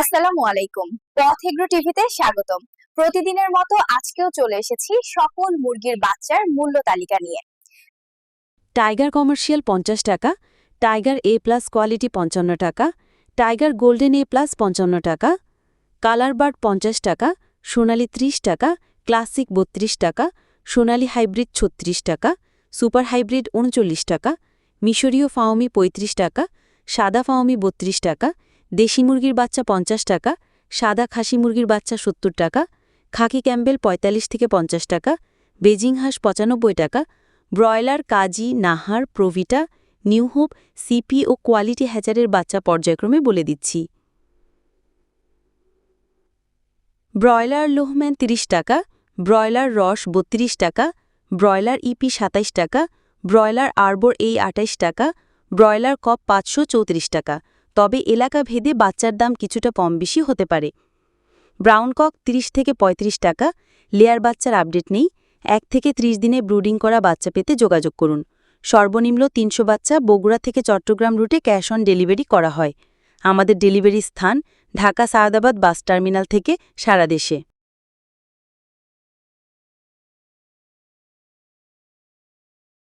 আসসালামু আলাইকুম। পথ এগ্রো টিভিতে স্বাগতম। প্রতিদিনের মতো আজকেও চলে এসেছি সকল মুরগির বাচ্চার মূল্য তালিকা নিয়ে। টাইগার কমার্শিয়াল পঞ্চাশ টাকা, টাইগার এ প্লাস কোয়ালিটি পঞ্চান্ন টাকা, টাইগার গোল্ডেন এ প্লাস পঞ্চান্ন টাকা, কালার বার্ড পঞ্চাশ টাকা, সোনালি ত্রিশ টাকা, ক্লাসিক বত্রিশ টাকা, সোনালি হাইব্রিড ছত্রিশ টাকা, সুপার হাইব্রিড উনচল্লিশ টাকা, মিশরীয় ফাওমি পঁয়ত্রিশ টাকা, সাদা ফাওমি বত্রিশ টাকা দেশি মুরগির বাচ্চা পঞ্চাশ টাকা, সাদা খাসি মুরগির বাচ্চা সত্তর টাকা, খাকি ক্যাম্বেল পঁয়তাল্লিশ থেকে পঞ্চাশ টাকা, বেজিং হাঁস পঁচানব্বই টাকা, broiler, Kazi, Nahar, Provita, New Hope, CP ও কোয়ালিটি হ্যাচারের বাচ্চা পর্যায়ক্রমে বলে দিচ্ছি। ব্রয়লার লোহম্যান ৩০ টাকা, ব্রয়লার রস বত্রিশ টাকা, ব্রয়লার ইপি সাতাইশ টাকা, ব্রয়লার আরবর এই আটাইশ টাকা, ব্রয়লার কপ পাঁচশো চৌত্রিশ টাকা তবে এলাকা ভেদে বাচ্চার দাম কিছুটা কম বেশি হতে পারে। ব্রাউন কক ৩০ থেকে ৩৫ টাকা, লেয়ার বাচ্চার আপডেট নেই, এক থেকে ৩০ দিনে ব্রুডিং করা বাচ্চা পেতে যোগাযোগ করুন। সর্বনিম্ন তিনশো বাচ্চা বগুড়া থেকে চট্টগ্রাম রুটে ক্যাশ অন ডেলিভারি করা হয়। আমাদের ডেলিভারি স্থান ঢাকা সায়দাবাদ বাস টার্মিনাল থেকে সারা দেশে।